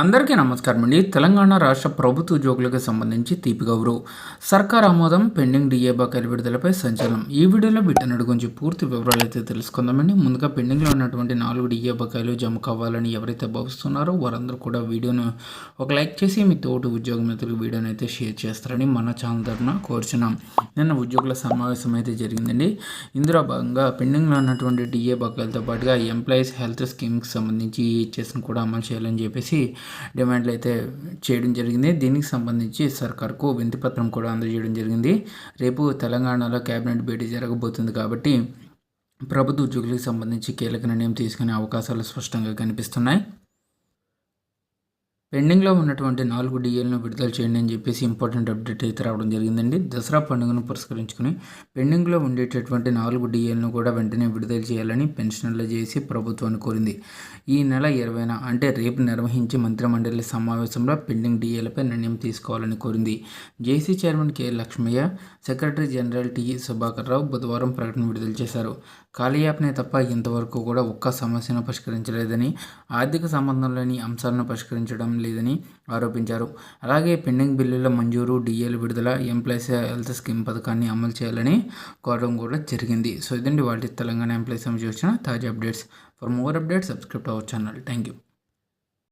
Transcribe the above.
అందరికీ నమస్కారం అండి. తెలంగాణ రాష్ట్ర ప్రభుత్వ ఉద్యోగులకు సంబంధించి తీపి గౌరవ. సర్కార్ ఆమోదం పెండింగ్ డిఏ బకాయిల విడుదలపై సంచలనం. ఈ వీడియోలో వీటన్నిటి గురించి పూర్తి వివరాలు అయితే తెలుసుకుందామండి. ముందుగా పెండింగ్లో ఉన్నటువంటి నాలుగు డిఏ బకాయిలు జమ కావాలని ఎవరైతే భావిస్తున్నారో వారందరూ కూడా వీడియోను ఒక లైక్ చేసి మీ తోటి ఉద్యోగ మిత్రులకు వీడియోని అయితే షేర్ చేస్తారని మన ఛానల్ తరఫున కోరుచున్నాం. నిన్న ఉద్యోగుల సమావేశం అయితే జరిగిందండి. ఇందులో భాగంగా పెండింగ్లో ఉన్నటువంటి డిఏ బకాయిలతో పాటుగా ఎంప్లాయీస్ హెల్త్ స్కీమ్కి సంబంధించి ఈ చేసిన కూడా అమలు చేయాలని చెప్పేసి డిమాండ్లు అయితే చేయడం జరిగింది. దీనికి సంబంధించి సర్కార్కు వింతిపత్రం కూడా అందజేయడం జరిగింది. రేపు తెలంగాణలో కేబినెట్ భేటీ జరగబోతుంది కాబట్టి ప్రభుత్వ ఉద్యోగులకు సంబంధించి కీలక నిర్ణయం తీసుకునే అవకాశాలు స్పష్టంగా కనిపిస్తున్నాయి. పెండింగ్లో ఉన్నటువంటి నాలుగు డిఎల్ను విడుదల చేయండి అని చెప్పేసి ఇంపార్టెంట్ అప్డేట్ అయితే రావడం జరిగిందండి. దసరా పండుగను పురస్కరించుకుని పెండింగ్లో ఉండేటటువంటి నాలుగు డిఎల్ను కూడా వెంటనే విడుదల చేయాలని పెన్షనర్లు చేసి ప్రభుత్వాన్ని కోరింది. ఈ నెల ఇరవైన అంటే రేపు నిర్వహించే మంత్రిమండలి సమావేశంలో పెండింగ్ డిఏలపై నిర్ణయం తీసుకోవాలని కోరింది. JC chairman K Lakshmaiah secretary general T Subhakar Rao బుధవారం ప్రకటన విడుదల చేశారు. కాలియాప్నే తప్ప ఇంతవరకు కూడా ఒక్క సమస్యను పరిష్కరించలేదని ఆర్థిక సంబంధంలోని అంశాలను పరిష్కరించడం లేదని ఆరోపించారు. అలాగే పెండింగ్ బిల్లుల మంజూరు డిఏల విడుదల ఎంప్లాయీస్ హెల్త్ స్కీమ్ పథకాన్ని అమలు చేయాలని కోరడం కూడా జరిగింది. సో ఇదండి వాటి తెలంగాణ ఎంప్లాయీస్ సంబంధించి వచ్చిన తాజా updates. For more updates subscribe our channel. Thank you